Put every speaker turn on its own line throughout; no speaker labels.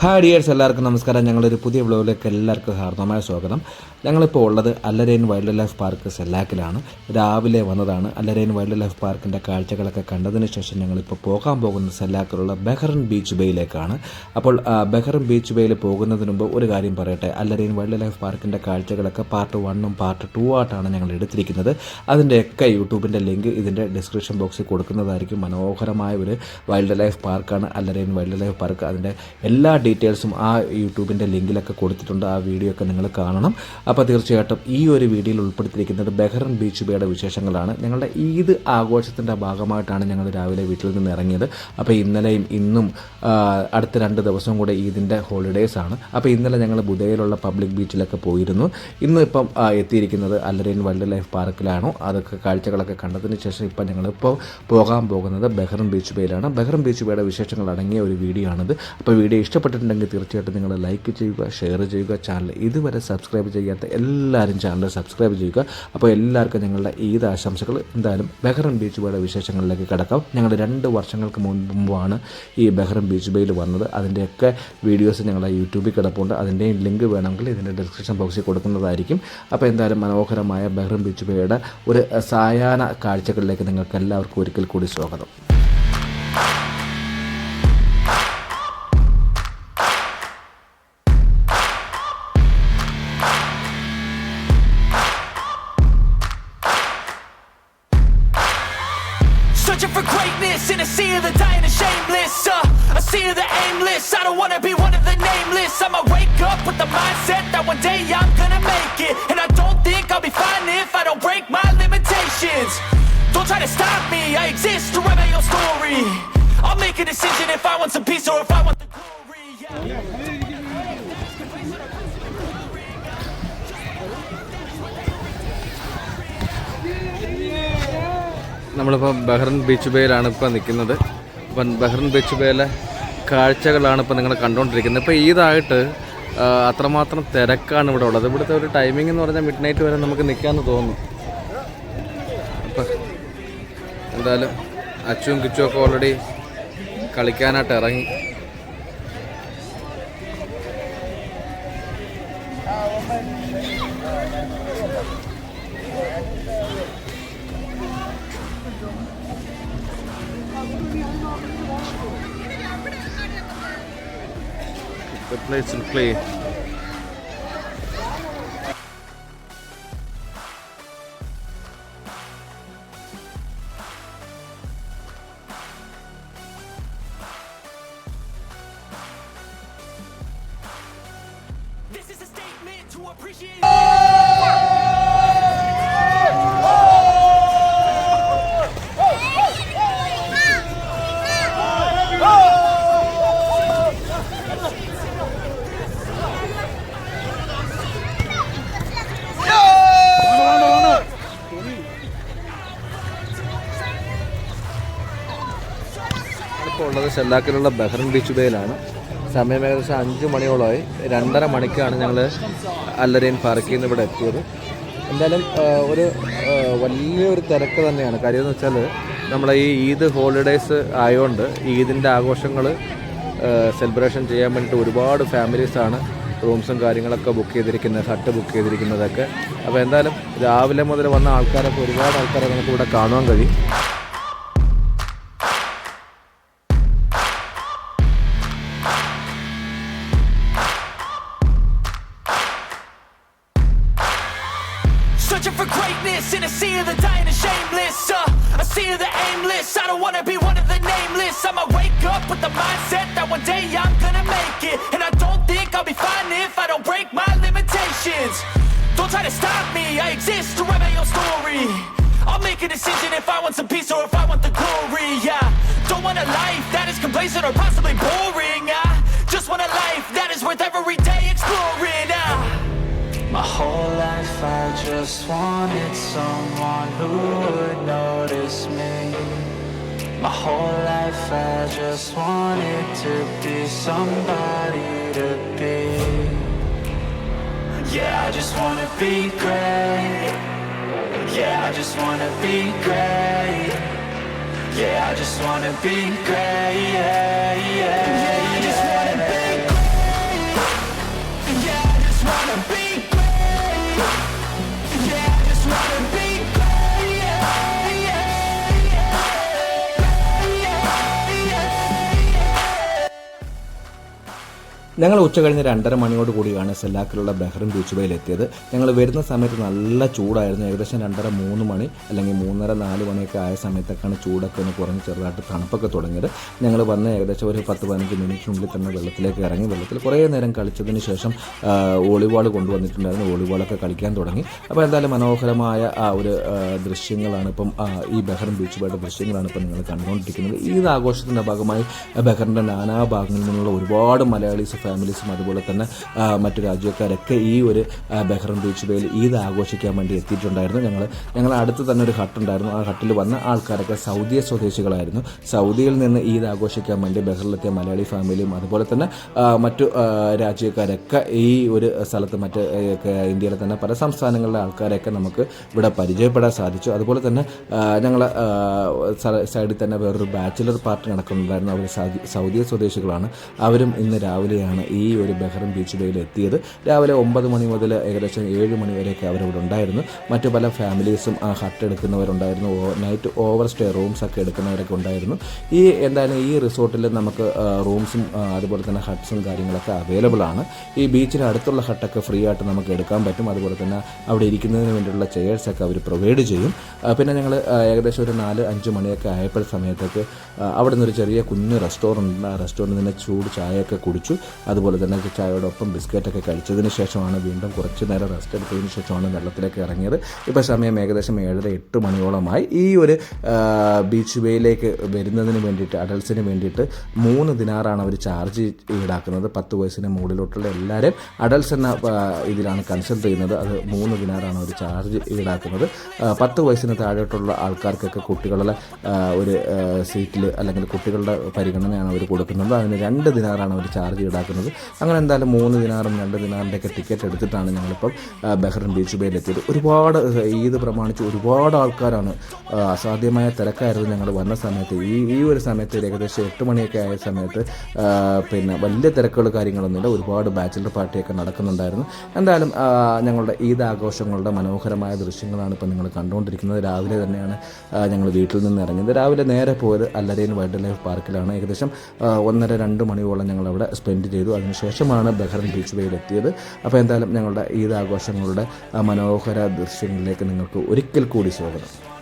Hi dears എല്ലാവർക്കും നമസ്കാരം. ഞങ്ങളൊരു പുതിയ വ്ലോഗിലേക്ക് എല്ലാവർക്കും ഹാർദമായ സ്വാഗതം. ഞങ്ങളിപ്പോൾ ഉള്ളത് Al Areen wild life park സെല്ലാക്കിലാണ്. രാവിലെ വന്നതാണ്. അല്ലരൈൻ വൈൽഡ് ലൈഫ് പാർക്കിന്റെ കാഴ്ചകളൊക്കെ കണ്ടതിന് ശേഷം ഞങ്ങളിപ്പോൾ പോകാൻ പോകുന്നത് സെല്ലാക്കിലുള്ള ബെഹ്റൻ ബീച്ച് ബേയിലേക്കാണ്. അപ്പോൾ ബെഹ്റൻ ബീച്ച് ബേയിൽ പോകുന്നതിന് മുമ്പ് ഒരു കാര്യം പറയട്ടെ. അല്ലരൈൻ വൈൽഡ് ലൈഫ് പാർക്കിന്റെ കാഴ്ചകളൊക്കെ പാർട്ട് വണ്ണും പാർട്ട് ടു ആയിട്ടാണ് ഞങ്ങൾ എടുത്തിരിക്കുന്നത്. അതിന്റെയൊക്കെ യൂട്യൂബിന്റെ ലിങ്ക് ഇതിന്റെ ഡിസ്ക്രിപ്ഷൻ ബോക്സിൽ കൊടുക്കുന്നതായിരിക്കും മനോഹരമായ ഒരു വൈൽഡ് ലൈഫ് പാർക്കാണ് അല്ലരൈൻ വൈൽഡ് ലൈഫ് പാർക്ക്. അതിന്റെ എല്ലാ ഡീറ്റെയിൽസും ആ യൂട്യൂബിന്റെ ലിങ്കിലൊക്കെ കൊടുത്തിട്ടുണ്ട്. ആ വീഡിയോ ഒക്കെ നിങ്ങൾ കാണണം. അപ്പോൾ തീർച്ചയായിട്ടും ഈ ഒരു വീഡിയോയിൽ ഉൾപ്പെടുത്തിയിരിക്കുന്നത് ബെഹ്റൻ ബീച്ച് ബേയുടെ വിശേഷങ്ങളാണ്. ഞങ്ങളുടെ ഈദ് ആഘോഷത്തിന്റെ ഭാഗമായിട്ടാണ് ഞങ്ങൾ രാവിലെ വീട്ടിൽ നിന്ന് ഇറങ്ങിയത്. അപ്പോൾ ഇന്നലെയും ഇന്നും അടുത്ത രണ്ട് ദിവസവും കൂടെ ഈദിന്റെ ഹോളിഡേയ്സ് ആണ്. അപ്പോൾ ഇന്നലെ ഞങ്ങൾ ബുധയിലുള്ള പബ്ലിക് ബീച്ചിലൊക്കെ പോയിരുന്നു. ഇന്ന് ഇപ്പം എത്തിയിരിക്കുന്നത് അല്ലറിയൻ വൈൽഡ് ലൈഫ് പാർക്കിലാണോ? അതൊക്കെ കാഴ്ചകളൊക്കെ കണ്ടതിന് ശേഷം ഇപ്പം ഞങ്ങളിപ്പോൾ പോകാൻ പോകുന്നത് ബെഹ്റൻ ബീച്ച് ബേയിലാണ്. ബെഹ്റൻ ബീച്ച് ബേയുടെ വിശേഷങ്ങൾ അടങ്ങിയ ഒരു വീഡിയോ ആണിത്. അപ്പോൾ വീഡിയോ ഇഷ്ടപ്പെട്ടിട്ടുണ്ടെങ്കിൽ തീർച്ചയായിട്ടും നിങ്ങൾ ലൈക്ക് ചെയ്യുക ഷെയർ ചെയ്യുക ചാനൽ ഇതുവരെ സബ്സ്ക്രൈബ് ചെയ്യാത്ത എല്ലാവരും ചാനൽ സബ്സ്ക്രൈബ് ചെയ്യുക. അപ്പോൾ എല്ലാവർക്കും ഞങ്ങളുടെ ഈദ് ആശംസകൾ. എന്തായാലും ബെഹ്റൻ ബീച്ച് ബേയുടെ വിശേഷങ്ങളിലേക്ക് കിടക്കാം. ഞങ്ങൾ രണ്ട് വർഷങ്ങൾക്ക് മുൻപാണ് ഈ ബെഹ്റൻ ബീച്ച് ബേയിൽ വന്നത്. അതിന്റെയൊക്കെ വീഡിയോസ് ഞങ്ങളുടെ യൂട്യൂബിൽ കിടപ്പുണ്ട്. അതിന്റെയും ലിങ്ക് വേണമെങ്കിൽ ഇതിന്റെ ഡിസ്ക്രിപ്ഷൻ ബോക്സിൽ കൊടുക്കുന്നതായിരിക്കും. അപ്പോൾ എന്തായാലും മനോഹരമായ ബെഹ്റൻ ബീച്ച് ബേയുടെ ഒരു സായാഹ്ന കാഴ്ചകളിലേക്ക് നിങ്ങൾക്ക് എല്ലാവർക്കും ഒരിക്കൽ കൂടി സ്വാഗതം.
Searching for greatness in a sea of the dying and shameless. Uh, a sea of the aimless. I don't wanna be one of the nameless. I'ma wake up with the mindset that one day I'm gonna make it. And I don't think I'll be fine if I don't break my limitations. Don't try to stop me. I exist to write my own story. I'll make a decision if I want some peace or if I want the glory. Yeah.
നമ്മളിപ്പോൾ Bahrain beach ബേയിലാണ് ഇപ്പോൾ നിൽക്കുന്നത് ഇപ്പം Bahrain beach ബേയിലെ കാഴ്ചകളാണ് ഇപ്പോൾ നിങ്ങൾ കണ്ടുകൊണ്ടിരിക്കുന്നത് ഇപ്പോൾ ഈദായിട്ട് അത്രമാത്രം തിരക്കാണ് ഇവിടെ ഉള്ളത്. ഇവിടുത്തെ ഒരു ടൈമിംഗ് എന്ന് പറഞ്ഞാൽ മിഡ് നൈറ്റ് വരെ നമുക്ക് നിൽക്കാമെന്ന് തോന്നുന്നു. അപ്പം എന്തായാലും അച്ചും കിച്ചും ഒക്കെ ഓൾറെഡി കളിക്കാനായിട്ട് ഇറങ്ങി. good place and play. ഇപ്പോൾ ഉള്ളത് ഷെല്ലാക്കിലുള്ള ബഹ്റൻ ബീച്ച് ബേയിലാണ് സമയം ഏകദേശം അഞ്ച് മണിയോളമായി. രണ്ടര മണിക്കാണ് ഞങ്ങൾ അല്ലരൈൻ പാർക്കിൽ നിന്ന് ഇവിടെ എത്തിയത്. എന്തായാലും ഒരു വലിയൊരു തിരക്ക് തന്നെയാണ്. കാര്യം എന്ന് വെച്ചാൽ നമ്മളെ ഈ ഈദ് ഹോളിഡേയ്സ് ആയതുകൊണ്ട് ഈദിന്റെ ആഘോഷങ്ങൾ സെലിബ്രേഷൻ ചെയ്യാൻ വേണ്ടിയിട്ട് ഒരുപാട് ഫാമിലീസാണ് റൂംസും കാര്യങ്ങളൊക്കെ ബുക്ക് ചെയ്തിരിക്കുന്നത് ഹട്ട് ബുക്ക് ചെയ്തിരിക്കുന്നതൊക്കെ. അപ്പോൾ എന്തായാലും രാവിലെ മുതൽ വന്ന ആൾക്കാരൊക്കെ ഒരുപാട് ആൾക്കാരെ നമുക്ക് ഇവിടെ കാണുവാൻ കഴിയും.
The aimless. I don't wanna be one of the nameless. I'ma wake up with the mindset that one day I'm gonna make it. And I don't think I'll be fine if I don't break my limitations. Don't try to stop me. I exist to write my own story. I'll make a decision if I want some peace or if I want the glory. Yeah, don't want a life that is complacent or possibly boring. I just want a life that is worth every day exploring. Ah.
My whole life I just wanted someone who would me. My whole life I just wanted to be somebody to be. Yeah, I just wanna be great. Yeah, I just wanna be great. Yeah, I just wanna be great. Yeah, yeah.
ഞങ്ങൾ ഉച്ച കഴിഞ്ഞ് രണ്ടര മണിയോട് കൂടിയാണ് സെല്ലാക്കിലുള്ള Bahrain beach ബേയിൽ എത്തിയത് ഞങ്ങൾ വരുന്ന സമയത്ത് നല്ല ചൂടായിരുന്നു. ഏകദേശം രണ്ടര മൂന്ന് മണി അല്ലെങ്കിൽ മൂന്നര നാല് മണിയൊക്കെ ആയ സമയത്തൊക്കെയാണ് ചൂടൊക്കെ ഒന്ന് കുറഞ്ഞ് ചെറുതായിട്ട് തണുപ്പൊക്കെ തുടങ്ങിയത്. ഞങ്ങൾ വന്ന് ഏകദേശം ഒരു പത്ത് പതിനഞ്ച് മിനിറ്റിനുള്ളിൽ തന്നെ വെള്ളത്തിലേക്ക് ഇറങ്ങി. വെള്ളത്തിൽ കുറേ നേരം കളിച്ചതിന് ശേഷം വോളിബോൾ കൊണ്ടുവന്നിട്ടുണ്ടായിരുന്നു. വോളിബോളൊക്കെ കളിക്കാൻ തുടങ്ങി. അപ്പോൾ എന്തായാലും മനോഹരമായ ആ ഒരു ദൃശ്യങ്ങളാണ് ഇപ്പം ഈ ബഹ്റിൻ ബീച്ച് ബേയുടെ ദൃശ്യങ്ങളാണ് ഇപ്പം നിങ്ങൾ കണ്ടുകൊണ്ടിരിക്കുന്നത്. ഈ ആഘോഷത്തിന്റെ ഭാഗമായി ബഹ്റിന്റെ നാനാ ഭാഗങ്ങളിൽ നിന്നുള്ള ഒരുപാട് മലയാളീസ് ഫാമിലീസും അതുപോലെ തന്നെ മറ്റു രാജ്യക്കാരൊക്കെ ഈ ഒരു ബെഹ്റൻ ബീച്ച് ബേയിൽ ഈദ് ആഘോഷിക്കാൻ വേണ്ടി എത്തിയിട്ടുണ്ടായിരുന്നു. ഞങ്ങൾ ഞങ്ങൾ അടുത്ത് തന്നെ ഒരു ഹട്ടുണ്ടായിരുന്നു ആ ഹട്ടിൽ വന്ന ആൾക്കാരൊക്കെ സൗദി സ്വദേശികളായിരുന്നു. സൗദിയിൽ നിന്ന് ഈദ് ആഘോഷിക്കാൻ വേണ്ടി ബഹ്റിലെത്തിയ മലയാളി ഫാമിലിയും അതുപോലെ തന്നെ മറ്റു രാജ്യക്കാരൊക്കെ ഈ ഒരു സ്ഥലത്ത് മറ്റ് ഇന്ത്യയിലെ തന്നെ പല സംസ്ഥാനങ്ങളിലെ ആൾക്കാരെയൊക്കെ നമുക്ക് ഇവിടെ പരിചയപ്പെടാൻ സാധിച്ചു. അതുപോലെ തന്നെ ഞങ്ങൾ സൈഡിൽ തന്നെ വേറൊരു ബാച്ചിലർ പാർട്ടി നടക്കുന്നുണ്ടായിരുന്നു. അവർ സൗദിയ സൗദി സ്വദേശികളാണ്. അവരും ഇന്ന് രാവിലെയാണ് ഈ ഒരു ബഹ്റം ബീച്ച് ബേയിൽ എത്തിയത് രാവിലെ ഒമ്പത് മണി മുതൽ ഏകദേശം ഏഴ് മണി വരെയൊക്കെ അവരിവിടെ ഉണ്ടായിരുന്നു. മറ്റു പല ഫാമിലീസും ആ ഹട്ട് എടുക്കുന്നവരുണ്ടായിരുന്നു നൈറ്റ് ഓവർ സ്റ്റേ റൂംസ് ഒക്കെ എടുക്കുന്നവരൊക്കെ ഉണ്ടായിരുന്നു. ഈ എന്താണ് ഈ റിസോർട്ടിൽ നമുക്ക് റൂംസും അതുപോലെ തന്നെ ഹട്ട്സും കാര്യങ്ങളൊക്കെ അവൈലബിൾ ആണ്. ഈ ബീച്ചിന് അടുത്തുള്ള ഹട്ടൊക്കെ ഫ്രീ ആയിട്ട് നമുക്ക് എടുക്കാൻ പറ്റും. അതുപോലെ തന്നെ അവിടെ ഇരിക്കുന്നതിന് വേണ്ടിയുള്ള ചെയേഴ്സൊക്കെ അവർ പ്രൊവൈഡ് ചെയ്യും. പിന്നെ ഞങ്ങൾ ഏകദേശം ഒരു നാല് അഞ്ച് മണിയൊക്കെ ആയപ്പോൾ സമയത്തൊക്കെ അവിടെ നിന്നൊരു ചെറിയ കുഞ്ഞ് റെസ്റ്റോറന്റ് ആ റെസ്റ്റോറന്റിൽ നിന്ന് ചൂട് ചായയൊക്കെ കുടിച്ചു. അതുപോലെ തന്നെ ചായയോടൊപ്പം ബിസ്ക്കറ്റൊക്കെ കഴിച്ചതിന് ശേഷമാണ് വീണ്ടും കുറച്ച് നേരം റെസ്റ്റ് എടുത്തതിന് ശേഷമാണ് വെള്ളത്തിലേക്ക് ഇറങ്ങിയത്. ഇപ്പോൾ സമയം ഏകദേശം ഏഴര എട്ട് മണിയോളമായി. ഈ ഒരു ബീച്ച് വേയിലേക്ക് വരുന്നതിന് വേണ്ടിയിട്ട് അഡൽസിന് വേണ്ടിയിട്ട് മൂന്ന് ദിനാറാണ് അവർ ചാർജ് ഈടാക്കുന്നത്. പത്ത് വയസ്സിന് മുകളിലോട്ടുള്ള എല്ലാവരും അഡൽസ് എന്ന ഇതിലാണ് കൺസൾട്ട് ചെയ്യുന്നത്. അത് മൂന്ന് ദിനാറാണ് അവർ ചാർജ് ഈടാക്കുന്നത്. പത്ത് വയസ്സിന് താഴോട്ടുള്ള ആൾക്കാർക്കൊക്കെ കുട്ടികളുടെ ഒരു സീറ്റിൽ അല്ലെങ്കിൽ കുട്ടികളുടെ പരിഗണനയാണ് അവർ കൊടുക്കുന്നത്. അതിന് രണ്ട് ദിനാറാണ് അവർ ചാർജ് ഈടാക്കുന്നത്. അങ്ങനെ എന്തായാലും മൂന്ന് ദിനാറും രണ്ട് ദിനാറിന്റെയൊക്കെ ടിക്കറ്റ് എടുത്തിട്ടാണ് ഞങ്ങളിപ്പം ബഹ്റിൻ ബീച്ച് ബേയിൽ എത്തിയത് ഒരുപാട് ഈദ് പ്രമാണിച്ച് ഒരുപാട് ആൾക്കാരാണ് അസാധ്യമായ തിരക്കായിരുന്നു ഞങ്ങൾ വന്ന സമയത്ത്. ഈ ഈ ഒരു സമയത്ത് ഏകദേശം എട്ട് മണിയൊക്കെ ആയ സമയത്ത് പിന്നെ വലിയ തിരക്കുകൾ കാര്യങ്ങളൊന്നുമില്ല ഒരുപാട് ബാച്ചിലർ പാർട്ടിയൊക്കെ നടക്കുന്നുണ്ടായിരുന്നു. എന്തായാലും ഞങ്ങളുടെ ഈദ് ആഘോഷങ്ങളുടെ മനോഹരമായ ദൃശ്യങ്ങളാണ് ഇപ്പോൾ നിങ്ങൾ കണ്ടുകൊണ്ടിരിക്കുന്നത്. രാവിലെ തന്നെയാണ് ഞങ്ങൾ വീട്ടിൽ നിന്ന് ഇറങ്ങിയത്. രാവിലെ നേരെ പോയത് അല്ലരേൻ വൈൽഡ് ലൈഫ് പാർക്കിലാണ്. ഏകദേശം ഒന്നര രണ്ട് മണിയോളം ഞങ്ങൾ അവിടെ സ്പെൻഡ് ചെയ്തു. അതിനുശേഷമാണ് ബഹ്റൻ ബീച്ച് വേയിൽ എത്തിയത് അപ്പോൾ എന്തായാലും ഞങ്ങളുടെ ഈദ് ആഘോഷങ്ങളുടെ മനോഹര ദൃശ്യങ്ങളിലേക്ക് നിങ്ങൾക്ക് ഒരിക്കൽ കൂടി സ്വാഗതം.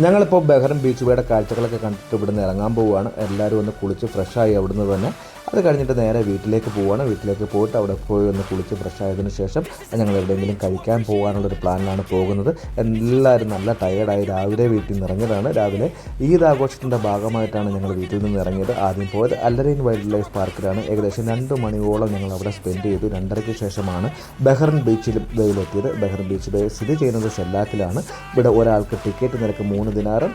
ഞങ്ങളിപ്പോൾ ബഹ്റിൻ ബീച്ച് വേയുടെ കാഴ്ചകളൊക്കെ കണ്ടിട്ട് ഇവിടുന്ന് ഇറങ്ങാൻ പോവുകയാണ്. എല്ലാവരും ഒന്ന് കുളിച്ച് ഫ്രഷായി അവിടുന്ന് തന്നെ അത് കഴിഞ്ഞിട്ട് നേരെ വീട്ടിലേക്ക് പോവാണ്. വീട്ടിലേക്ക് പോയിട്ട് അവിടെ പോയി ഒന്ന് കുളിച്ച് ഫ്രഷ് ആയതിനു ശേഷം ഞങ്ങൾ എവിടെയെങ്കിലും കഴിക്കാൻ പോകാനുള്ളൊരു പ്ലാനിലാണ് പോകുന്നത്. എല്ലാവരും നല്ല ടയേർഡായി രാവിലെ വീട്ടിൽ നിന്ന് ഇറങ്ങിയതാണ്. രാവിലെ ഈദ് ആഘോഷത്തിന്റെ ഭാഗമായിട്ടാണ് ഞങ്ങൾ വീട്ടിൽ നിന്ന് ഇറങ്ങിയത്. ആദ്യം പോയത് അല്ലറീൻ വൈൽഡ് ലൈഫ് പാർക്കിലാണ് ഏകദേശം രണ്ട് മണിയോളം ഞങ്ങൾ അവിടെ സ്പെൻഡ് ചെയ്തു. രണ്ടരയ്ക്ക് ശേഷമാണ് ബെഹ്റൻ ബീച്ചിൽ വെയിലെത്തിയത്. ബെഹ്റൻ ബീച്ച് സ്ഥിതി ചെയ്യുന്നത് സെല്ലാക്കിലാണ് ഇവിടെ ഒരാൾക്ക് ടിക്കറ്റ് നിരക്ക് മൂന്ന് ദിനാറും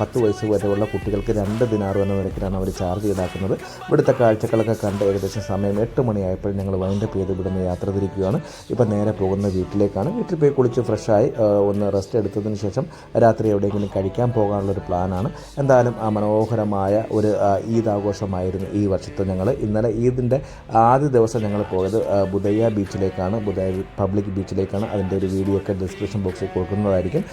പത്ത് വയസ്സ് വരെയുള്ള കുട്ടികൾക്ക് രണ്ട് ദിനാറും എന്ന നിരക്കിലാണ് അവർ ചാർജ് ഈടാക്കുന്നത്. ഇവിടുത്തെ കാഴ്ചകളൊക്കെ കണ്ട് ഏകദേശം സമയം എട്ട് മണിയായപ്പോൾ ഞങ്ങൾ വൈൻഡപ്പ് ചെയ്ത് ഇവിടുന്ന് യാത്ര തിരിക്കുകയാണ്. ഇപ്പം നേരെ പോകുന്ന വീട്ടിലേക്കാണ്. വീട്ടിൽ പോയി കുളിച്ച് ഫ്രഷായി ഒന്ന് റെസ്റ്റ് എടുത്തതിന് ശേഷം രാത്രി എവിടെയെങ്കിലും കഴിക്കാൻ പോകാനുള്ളൊരു പ്ലാനാണ് എന്തായാലും ആ മനോഹരമായ ഒരു ഈദ് ആഘോഷമായിരുന്നു ഈ വർഷത്തെ ഞങ്ങൾ ഇന്നലെ ഈദിന്റെ ആദ്യ ദിവസം ഞങ്ങൾ പോയത് ബുധയ്യ ബീച്ചിലേക്കാണ് ബുദയ പബ്ലിക് ബീച്ചിലേക്കാണ് അതിന്റെ ഒരു വീഡിയോ ഒക്കെ ഡിസ്ക്രിപ്ഷൻ ബോക്സിൽ കൊടുക്കുന്നതായിരിക്കും.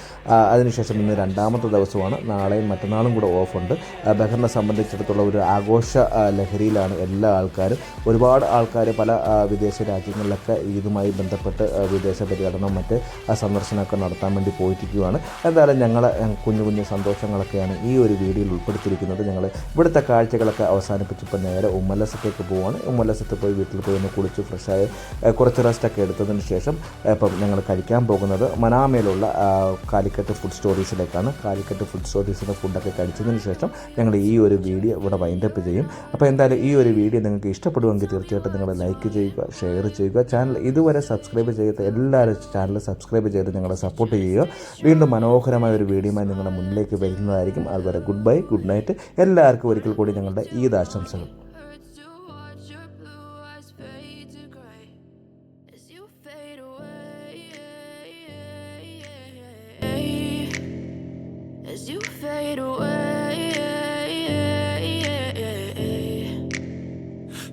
അതിനുശേഷം ഇന്ന് രണ്ടാമത്തെ ദിവസമാണ്. നാളെയും മറ്റന്നാളും കൂടെ ഓഫുണ്ട് ബഹറിനെ സംബന്ധിച്ചിടത്തോളം ഒരു ആഘോഷ ലഹരിയിലാണ് എല്ലാ ആൾക്കാരും ഒരുപാട് ആൾക്കാർ പല വിദേശ രാജ്യങ്ങളിലൊക്കെ ഇതുമായി ബന്ധപ്പെട്ട് വിദേശ പര്യടനം മറ്റ് സന്ദർശനമൊക്കെ നടത്താൻ വേണ്ടി പോയിരിക്കുകയാണ് എന്തായാലും ഞങ്ങൾ കുഞ്ഞു കുഞ്ഞു സന്തോഷങ്ങളൊക്കെയാണ് ഈ ഒരു വീഡിയോയിൽ ഉൾപ്പെടുത്തിയിരിക്കുന്നത്. ഞങ്ങൾ ഇവിടുത്തെ കാഴ്ചകളൊക്കെ അവസാനിപ്പിച്ചപ്പോൾ നേരെ ഉമ്മലസത്തേക്ക് പോവുകയാണ് ഉമ്മലസത്ത് പോയി വീട്ടിൽ പോയി ഒന്ന് കുളിച്ച് ഫ്രഷായി കുറച്ച് റെസ്റ്റൊക്കെ എടുത്തതിന് ശേഷം ഇപ്പം ഞങ്ങൾ കഴിക്കാൻ പോകുന്നത് മനാമയിലുള്ള കാലിക്കറ്റ് ഫുഡ് സ്റ്റോറീസിലേക്കാണ് കാലിക്കറ്റ് ഫുഡ് സ്റ്റോറീസിന്റെ ഫുഡൊക്കെ കഴിച്ചതിന് ശേഷം ഞങ്ങൾ ഈ ഒരു വീഡിയോ ഇവിടെ വൈൻഡപ്പ് ചെയ്യും. അപ്പോൾ എന്തായാലും ഈ ഒരു വീഡിയോ നിങ്ങൾക്ക് ഇഷ്ടപ്പെടുമെങ്കിൽ തീർച്ചയായിട്ടും നിങ്ങൾ ലൈക്ക് ചെയ്യുക ഷെയർ ചെയ്യുക ചാനൽ ഇതുവരെ സബ്സ്ക്രൈബ് ചെയ്യാത്ത എല്ലാവരും ചാനൽ സബ്സ്ക്രൈബ് ചെയ്ത് നിങ്ങളെ സപ്പോർട്ട് ചെയ്യുക വീണ്ടും മനോഹരമായ ഒരു വീഡിയോമായി നിങ്ങളുടെ മുന്നിലേക്ക് വരുന്നതായിരിക്കും അതുവരെ ഗുഡ് ബൈ ഗുഡ് നൈറ്റ് എല്ലാവർക്കും ഒരിക്കൽ കൂടി ഞങ്ങളുടെ ഈദ് ആശംസകൾ.
As you fade away.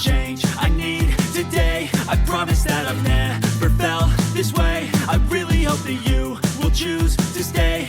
change I need today. I promise that I've never felt this way. I really hope that you will choose to stay